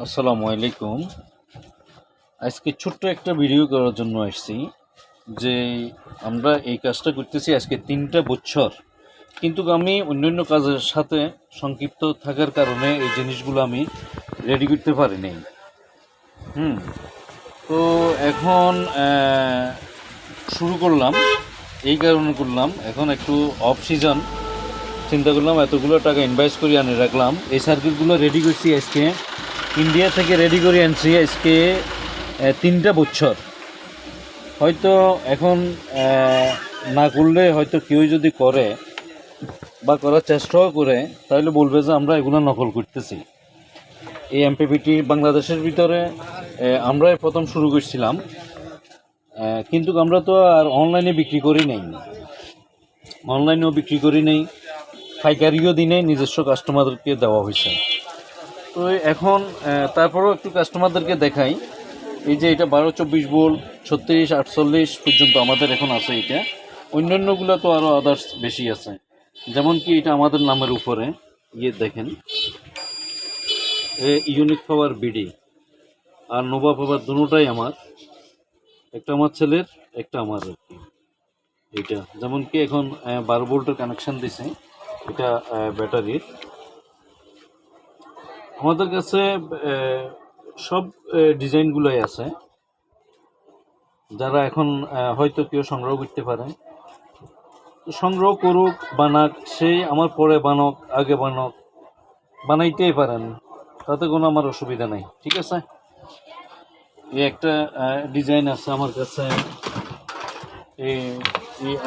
আসসালামু আলাইকুম। আজকে ছোট্ট একটা ভিডিও করার জন্য আসছি যে আমরা এই কাজটা করতেছি আজকে তিনটা বছর। কিন্তু আমি অন্যান্য কাজের সাথে সংক্ষিপ্ত থাকার কারণে এই জিনিসগুলো আমি রেডি করতে পারিনি হুম, তো এখন শুরু করলাম। এই কারণে করলাম। এখন একটু অফ সিজন চিন্তা করলাম এতগুলো টাকা ইনভেস্ট করে আনে রাখলাম। এই সার্কিটগুলো রেডি করছি আজকে। ইন্ডিয়া থেকে রেডি করে আনছি আজকে তিনটা বছর। হয়তো এখন না করলে হয়তো কেউ যদি করে বা করার চেষ্টাও করে, তাহলে বলবে যে আমরা এগুলো নকল করতেছি। এই এমপিপিটি বাংলাদেশের ভিতরে আমরাই প্রথম শুরু করছিলাম। কিন্তু আমরা তো আর অনলাইনে বিক্রি করি নাই। অনলাইনেও বিক্রি করি নেই। পাইকারিও দিনে নিজস্ব কাস্টমারকে দেওয়া হয়েছে তো এখন তারপরেও একটু কাস্টমারদেরকে দেখাই। এই যে এটা বারো চব্বিশ বোল, ছত্রিশ, আটচল্লিশ পর্যন্ত আমাদের এখন আছে এটা। অন্যান্যগুলো তো আরও আদার্স বেশি আছে। যেমন কি এটা আমাদের নামের উপরে ইয়ে দেখেন। ইউনিক পাওয়ার বিডি আর নোভা পাওয়ার দুটোটাই আমার। একটা আমার ছেলের, একটা আমার আর কি। এইটা। যেমন কি এখন বারো ভোল্টের কানেকশান দিছে। এটা ব্যাটারির আমাদের কাছে সব ডিজাইনগুলোই আছে। যারা এখন হয়তো কেউ সংগ্রহ করতে পারে। সংগ্রহ করুক, বানাক সেই আমার পরে বানক, আগে বানক, বানাইতেই পারেন। তাতে কোনো আমার অসুবিধা নেই, ঠিক আছে? এই একটা ডিজাইন আছে আমার কাছে। এই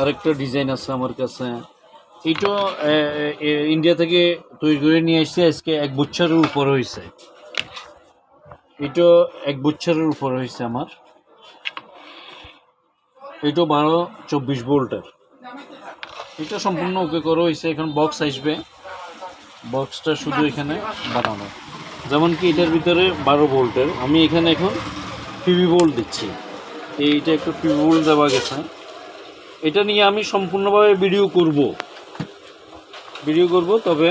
আরেকটা ডিজাইন আছে আমার কাছে। এইটা ইন্ডিয়া থেকে তৈরি করে নিয়ে এসেছি আজকে এক বছরের উপর হয়েছে এটা এক বছরের উপর হয়েছে আমার। এটা বারো চব্বিশ ভোল্টের। এটা সম্পূর্ণ ওকে করা হয়েছে এখন বক্স আসবে। বক্সটা শুধু এখানে বানানো। যেমন কি এটার ভিতরে বারো ভোল্টের। আমি এখানে এখন পিভি ভোল্ট দিচ্ছি। এইটা একটু পিভি ভোল্ট দেওয়া গেছে। এটা নিয়ে আমি সম্পূর্ণভাবে ভিডিও করব। ভিডিও করব, তবে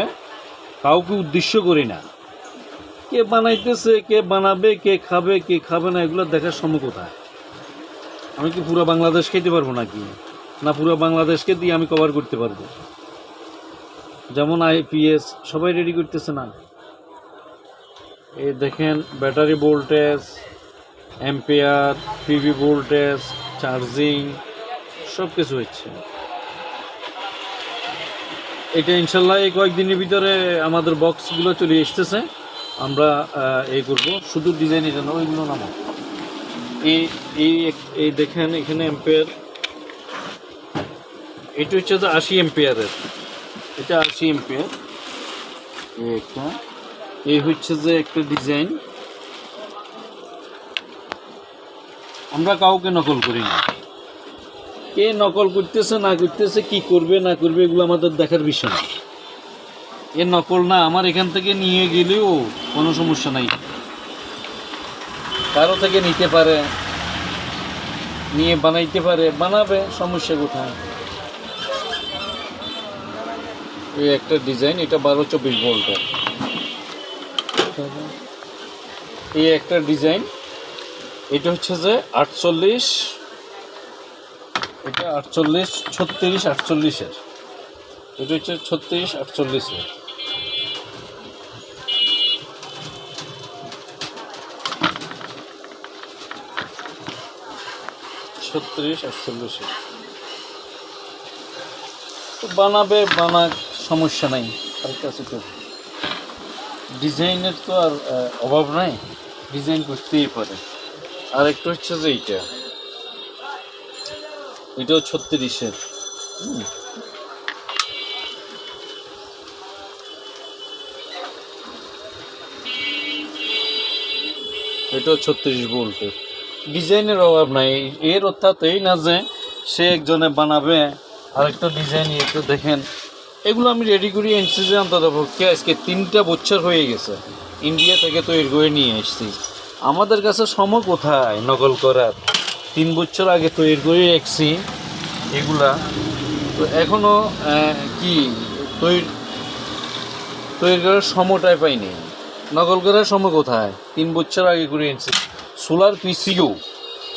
কাউকে উদ্দেশ্য করি না। কে বানাইতেছে, কে বানাবে, কে খাবে কে খাবে না, এগুলো দেখার সময় কোথায়? আমি কি পুরো বাংলাদেশ খেতে পারব নাকি? না পুরো বাংলাদেশকে দিয়ে আমি কভার করতে পারব? যেমন আইপিএস সবাই রেডি করতেছে না। এই দেখেন battery voltage ampere PV voltage charging সব কিছু হচ্ছে। এটা ইনশাল্লাহ এই কয়েকদিনের ভিতরে আমাদের বক্সগুলো চলে এসতেছে আমরা এই করব। শুধু ডিজাইন এটা না ওইগুলো নামো এই এই দেখেন এখানে এম্পেয়ার এটা হচ্ছে যে আশি এম্পেয়ারের এটা আশি এম্পেয়ার এই একটা। এই হচ্ছে যে একটা ডিজাইন আমরা কাউকে নকল করি না। কে নকল করতেছে, না করতেছে, কি করবে, না করবে, এগুলো আমাদের দেখার বিষয় এ নকল না, আমার এখান থেকে নিয়ে গেলেও কোনো সমস্যা নাই। কারও থেকে নিতে পারে, নিয়ে বানাইতে পারে, বানাবে, সমস্যা কোথায়? এই একটা ডিজাইন, এটা বারো চব্বিশ ভোল্টের। এই একটা ডিজাইন, এটা হচ্ছে যে আটচল্লিশ এটা আটচল্লিশ, ছত্রিশ, আটচল্লিশের। এটা হচ্ছে ছত্রিশ, আটচল্লিশের। ছত্রিশ, আটচল্লিশের। তো বানাবে, বানাক, সমস্যা নাই। তার কাছে তো ডিজাইনের তো আর অভাব নাই। ডিজাইন করতেই পারে। আর একটা হচ্ছে যে এইটা। এটাও ছত্রিশের। এটাও ছত্রিশ ভোল্টের। ডিজাইনের অভাব নাই। এর অর্থাৎ এই না যে সে একজনে বানাবে, আরেকটা ডিজাইন একটু দেখেন। এগুলো আমি রেডি করে এনেছি যে অন্তত পক্ষে আজকে তিনটা বছর হয়ে গেছে। ইন্ডিয়া থেকে তৈরি করে নিয়ে এসেছি। আমাদের কাছে সময় কোথায় নকল করার? তিন বছর আগে তৈরি করে রেখেছি এগুলা। তো এখনও কি, তৈরি তৈরি করার সময়টাই পাইনি। নকল করার সময় কোথায়? তিন বছর আগে করে এনেছি সোলার পিসিও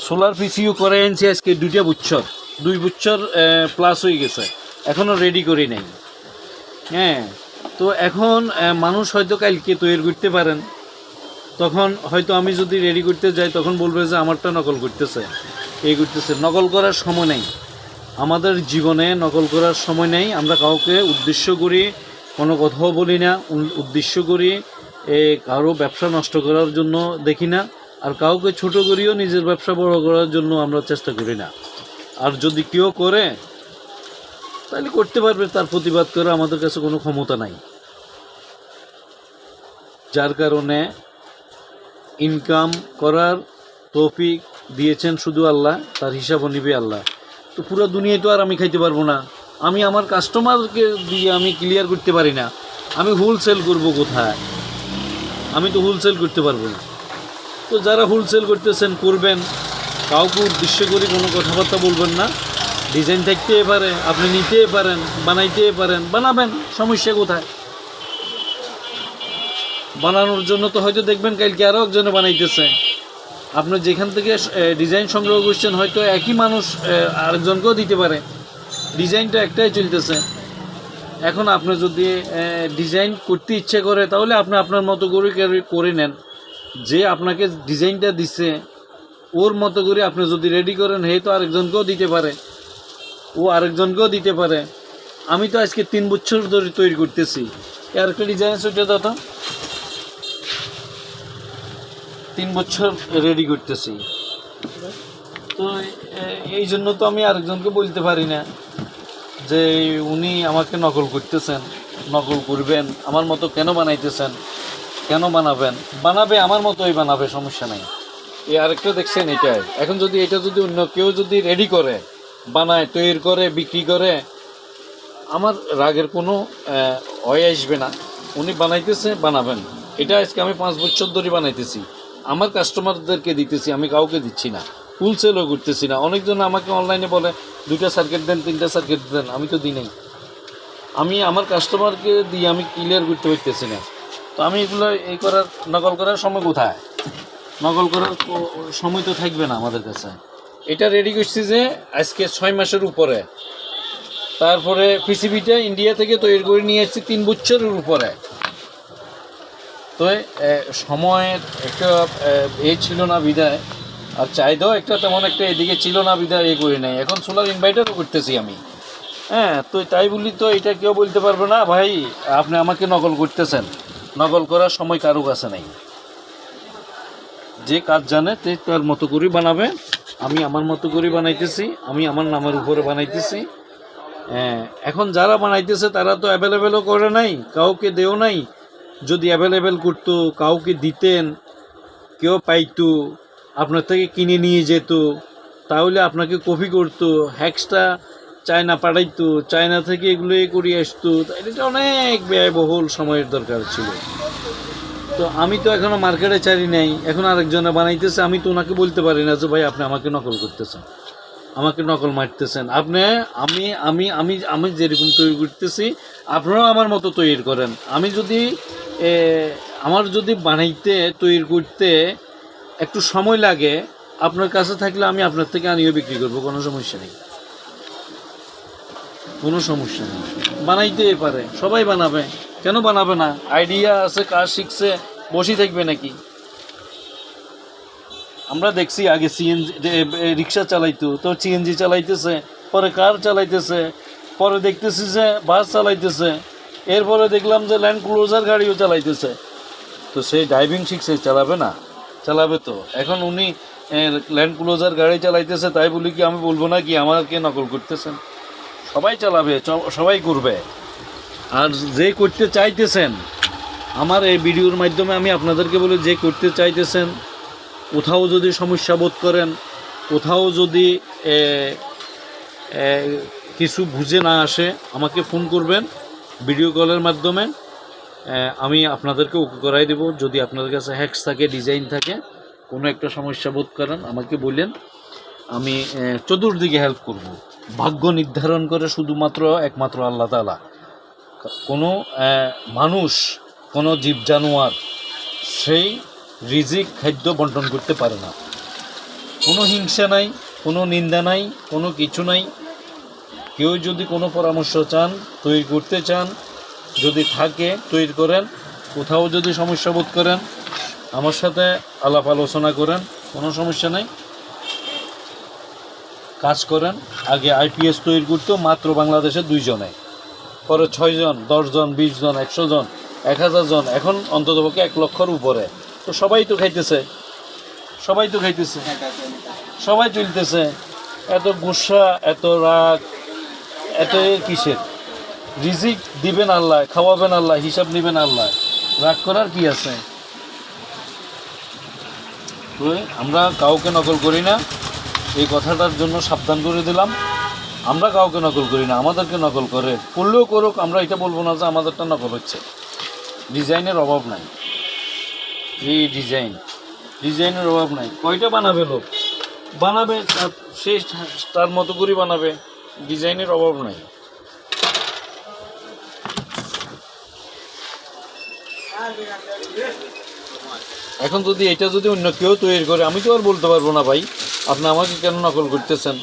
সোলার পিসিও করে এনেছি আজকে দুইটা বছর। দুই বছর প্লাস হয়ে গেছে। এখনও রেডি করি নাই। হ্যাঁ তো এখন মানুষ হয়তো কালকে তৈরি করতে পারেন। তখন হয়তো আমি যদি রেডি করতে যাই, তখন বলবে যে আমারটা নকল করতেছে। এই করতেছে। নকল করার সময় নেই। আমাদের জীবনে নকল করার সময় নেই। আমরা কাউকে উদ্দেশ্য করি, কোনো কথাও বলি না। উদ্দেশ্য করি, এ, কারও ব্যবসা নষ্ট করার জন্য দেখি না। আর কাউকে ছোট করিও নিজের ব্যবসা বড় করার জন্য আমরা চেষ্টা করি না। আর যদি কেউ করে, তাহলে করতে পারবে। তার প্রতিবাদ করা আমাদের কাছে কোনো ক্ষমতা নাই। যার কারণে ইনকাম করার তৌফিক দিয়েছেন শুধু আল্লাহ, তার হিসাবও নিবে আল্লাহ। তো পুরো দুনিয়ায় তো আর আমি খাইতে পারব না। আমি আমার কাস্টমারকে দিয়ে আমি ক্লিয়ার করতে পারি না। আমি হোলসেল করব কোথায়? আমি তো হোলসেল করতে পারব না। তো যারা হোলসেল করতেছেন, করবেন। কাউকে উদ্দেশ্য করে কোনো কথাবার্তা বলবেন না। ডিজাইন থাকতে পারে, আপনি নিতে পারেন বানাইতে পারেন, বানাবেন, সমস্যা কোথায়? বানানোর জন্য তো হয়তো দেখবেন কালকে আরও একজনে বানাইতেছে। আপনি যেখান থেকে ডিজাইন সংগ্রহ করছেন, হয়তো একই মানুষ আরেকজনকেও দিতে পারে। ডিজাইনটা একটাই চলতেছে। এখন আপনি যদি ডিজাইন করতে ইচ্ছে করে, তাহলে আপনি আপনার মতো করে করে- নেন। যে আপনাকে ডিজাইনটা দিচ্ছে ওর মতো করে আপনি যদি রেডি করেন, হে তো আরেকজনকেও দিতে পারে। ও আরেকজনকেও দিতে পারে। আমি তো আজকে তিন বছর ধরে তৈরি করতেছি। আর একটা ডিজাইন সেটা তো। তিন বছর রেডি করতেছি। তো এই জন্য তো আমি আরেকজনকে বলতে পারি না যে উনি আমাকে নকল করতেছেন, নকল করবেন, আমার মতো কেন বানাইতেছেন, কেন বানাবেন? বানাবে আমার মতোই বানাবে, সমস্যা নাই। এই আরেকটা দেখছেন এটাই। এখন যদি এটা যদি অন্য কেউ যদি রেডি করে, বানায়, তৈরি করে, বিক্রি করে, আমার রাগের কোনো অয় আসবে না। উনি বানাইতেছে, বানাবেন। এটা আজকে আমি পাঁচ বছর ধরে বানাইতেছি। আমার কাস্টমারদেরকে দিতেছি, আমি কাউকে দিচ্ছি না। হোলসেলও করতেছি না। অনেকজন আমাকে অনলাইনে বলে, দুইটা সার্কিট দেন, তিনটা সার্কিট দেন, আমি তো দিই নাই। আমি আমার কাস্টমারকে দিয়ে আমি ক্লিয়ার করতে পারতেছি না। তো আমি এগুলো এই করার, নকল করার সময় কোথায়? নকল করার সময় তো থাকবে না আমাদের কাছে। এটা রেডি করছি যে আজকে ছয় মাসের উপরে। তারপরে পিসিবিটা ইন্ডিয়া থেকে তৈরি করে নিয়ে এসেছি তিন বছরের উপরে। তো সময়ের একটা এ, ছিল না বিদায় আর চাহিদাও একটা তেমন একটা এদিকে ছিল না বিদায় এ করি নাই এখন সোলার ইনভার্টারও করতেছি আমি। হ্যাঁ তো তাই বলি তো এটা কেউ বলতে পারবে না। ভাই আপনি আমাকে নকল করতেছেন। নকল করার সময় কারও কাছে নেই। যে কাজ জানে তে তার মতো করে বানাবে। আমি আমার মতো করে বানাইতেছি আমি আমার নামের উপরে বানাইতেছি। হ্যাঁ, এখন যারা বানাইতেছে তারা তো অ্যাভেলেবেলও করে নাই কাউকে দেও নাই। যদি অ্যাভেলেবেল করতো, কাউকে দিতেন, কেউ পাইতো, আপনার থেকে কিনে নিয়ে যেত, তাহলে আপনাকে কপি করতো হ্যাক্সটা চায়না পাঠাইতো, চায়না থেকে এগুলো করে আসতো এটা অনেক ব্যয়বহুল সময়ের দরকার ছিল। তো আমি তো এখনও মার্কেটে চারি নাই, এখন আরেকজনে বানাইতেছে, আমি তো ওনাকে বলতে পারি না যে, ভাই, আপনি আমাকে নকল করতেছেন, আমাকে নকল মারতেছেন। আপনি, আমি আমি আমি আমি যেরকম তৈরি করতেছি, আপনারাও আমার মতো তৈরি করেন। আমি যদি আমার যদি বানাইতে, তৈরি করতে একটু সময় লাগে, আপনার কাছে থাকলে আমি আপনার থেকে আনিয়ে বিক্রি করব, কোনো সমস্যা নেই। কোনো সমস্যা নেই। বানাইতে পারে, সবাই বানাবে। কেন বানাবে না? আইডিয়া আছে, কাজ শিখছে, বসে থাকবে নাকি? আমরা দেখছি আগে সিএনজি রিক্সা চালাইতো, তো সিএনজি চালাইতেছে, পরে কার চালাইতেছে, পরে দেখতেছি যে বাস চালাইতেছে। এরপরে দেখলাম যে ল্যান্ড ক্লোজার গাড়িও চালাইতেছে। তো সেই ড্রাইভিং শিখছে চালাবে না, চালাবে তো। এখন উনি ল্যান্ড ক্লোজার গাড়ি চালাইতেছে, তাই বলি কি আমি বলব না কি আমাকে নকল করতেছেন? সবাই চালাবে সবাই করবে। আর যে করতে চাইতেছেন, আমার এই ভিডিওর মাধ্যমে আমি আপনাদেরকে বলি, যে করতে চাইতেছেন, কোথাও যদি সমস্যা বোধ করেন, কোথাও যদি কিছু বুঝে না আসে, আমাকে ফোন করবেন। ভিডিও কলের মাধ্যমে আমি আপনাদেরকে ওকে করাই দেব। যদি আপনাদের কাছে হ্যাক্স থাকে ডিজাইন থাকে, কোনো একটা সমস্যা বোধ করেন, আমাকে বললেন আমি চতুর্দিকে হেল্প করব। ভাগ্য নির্ধারণ করে শুধুমাত্র, একমাত্র আল্লাহ তালা কোনো মানুষ, কোনো জীব জানোয়ার সেই রিজিক, খাদ্য বন্টন করতে পারে না। কোনো হিংসা নাই, কোনো নিন্দা নাই, কোনো কিছু নাই। কেউ যদি কোনো পরামর্শ চান, তৈরি করতে চান, যদি থাকে, তৈরি করেন। কোথাও যদি সমস্যা বোধ করেন, আমার সাথে আলাপ আলোচনা করেন, কোনো সমস্যা নেই। কাজ করেন। আগে আইপিএস তৈরি করতো, মাত্র বাংলাদেশে দুইজনে। পরে ছয়জন দশজন বিশ জন, একশো জন, এক হাজার জন, এখন অন্ততপক্ষে এক লক্ষর উপরে। তো সবাই তো খাইতেছে। সবাই তো খাইতেছে। সবাই চলতেছে। এত গুসা, এত রাগ এত এ কিসের? রিজিক দিবেন আল্লাহ, খাওয়াবেন আল্লাহ, হিসাব নেবেন আল্লাহ। রাগ করার কি আছে? আমরা কাউকে নকল করি না। এই কথাটার জন্য সাবধান করে দিলাম। আমরা কাউকে নকল করি না, আমাদেরকে নকল করে। করলেও করুক, আমরা এটা বলব না যে আমাদেরটা নকল হচ্ছে। ডিজাইনের অভাব নাই। এই ডিজাইন, ডিজাইনের অভাব নাই। কয়টা বানাবে লোক? বানাবে সে তার মতো করে বানাবে। ডিজাইনের অভাব নাই। এখন যদি এটা যদি অন্য কেউ তৈরি করে, আমি তো আর বলতে পারব না ভাই, আপনি আমাকে কেন নকল করতেছেন?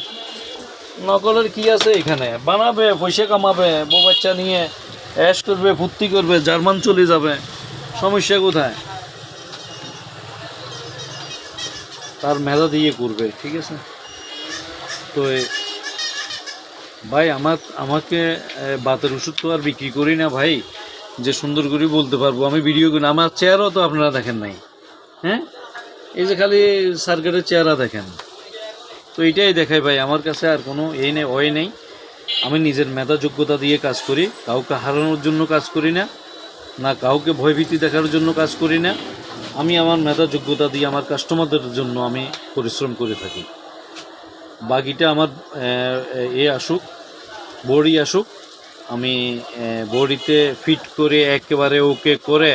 নকলের কি আছে এখানে? বানাবে, পয়সা কামাবে, বউ বাচ্চা নিয়ে অ্যাশ করবে, ফুর্তি করবে, জার্মান চলে যাবে। সমস্যা কোথায়? তার মেধা দিয়ে করবে, ঠিক আছে? তো ভাই, আমার, আমাকে বাতের ওষুধ তো আর বিক্রি করি না ভাই। যে সুন্দর করে বলতে পারব, আমি ভিডিও করি আমার চেয়ারও তো আপনারা দেখেন নাই। হ্যাঁ? এই যে খালি সার্কিটের চেহারা দেখেন। তো এইটাই দেখাই ভাই, আমার কাছে আর কোনো এই নেই ওই নেই। আমি নিজের মেধা যোগ্যতা দিয়ে কাজ করি, কাউকে হারানোর জন্য কাজ করি না না কাউকে ভয়ভীতি দেখার জন্য কাজ করি না। আমি আমার মেধা যোগ্যতা দিয়ে আমার কাস্টমারদের জন্য আমি পরিশ্রম করে থাকি। বাকিটা আমার এ আসুক। বড়ি আসুক আমি বড়িতে ফিট করে একেবারে ওকে করে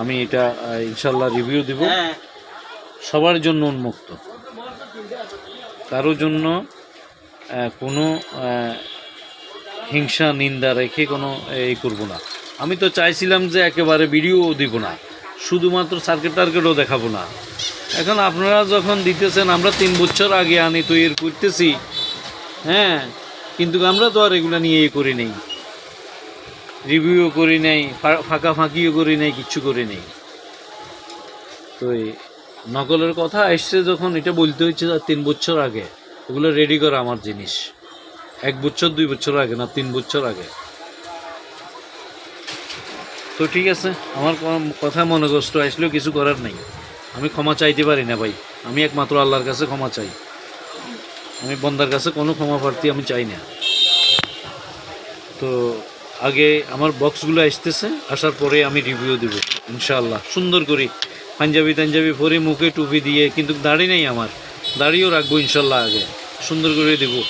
আমি এটা ইনশাল্লাহ রিভিউ দিব। সবার জন্য উন্মুক্ত। কারোর জন্য কোনো হিংসা নিন্দা রেখে কোনো এই করব না। আমি তো চাইছিলাম যে একেবারে ভিডিও দিব না শুধুমাত্র সার্কিট টার্কেটও দেখাবো না। এখন আপনারা যখন দিতেছেন আমরা তিন বছর আগে আনি তৈরি করতেছি। হ্যাঁ কিন্তু আমরা তো আর এগুলো নিয়ে এ করি নেই। রিভিউও করি নাই ফাঁকা ফাঁকিও করি নাই, কিচ্ছু করি নেই। তো নকলের কথা এসছে যখন, এটা বলতে হচ্ছে তিন বছর আগে। ওগুলো রেডি করা আমার জিনিস। এক বছর, দুই বছর আগে না, তিন বছর আগে। তো ঠিক আছে, আমার কথা মনে কষ্ট, আসলেও কিছু করার নেই। আমি ক্ষমা চাইতে পারি না ভাই। আমি একমাত্র আল্লাহর কাছে ক্ষমা চাই। আমি বন্দার কাছে কোনো ক্ষমা প্রার্থী আমি চাই না। তো আগে আমার বক্সগুলো আসতেছে, আসার পরে আমি রিভিউ দেবো, ইনশাআল্লাহ। সুন্দর করি পাঞ্জাবি তাঞ্জাবি পরে মুখে টুপি দিয়ে, কিন্তু দাড়ি নেই আমার। দাড়িও রাখব ইনশাল্লাহ আগে। সুন্দর করে দেবো।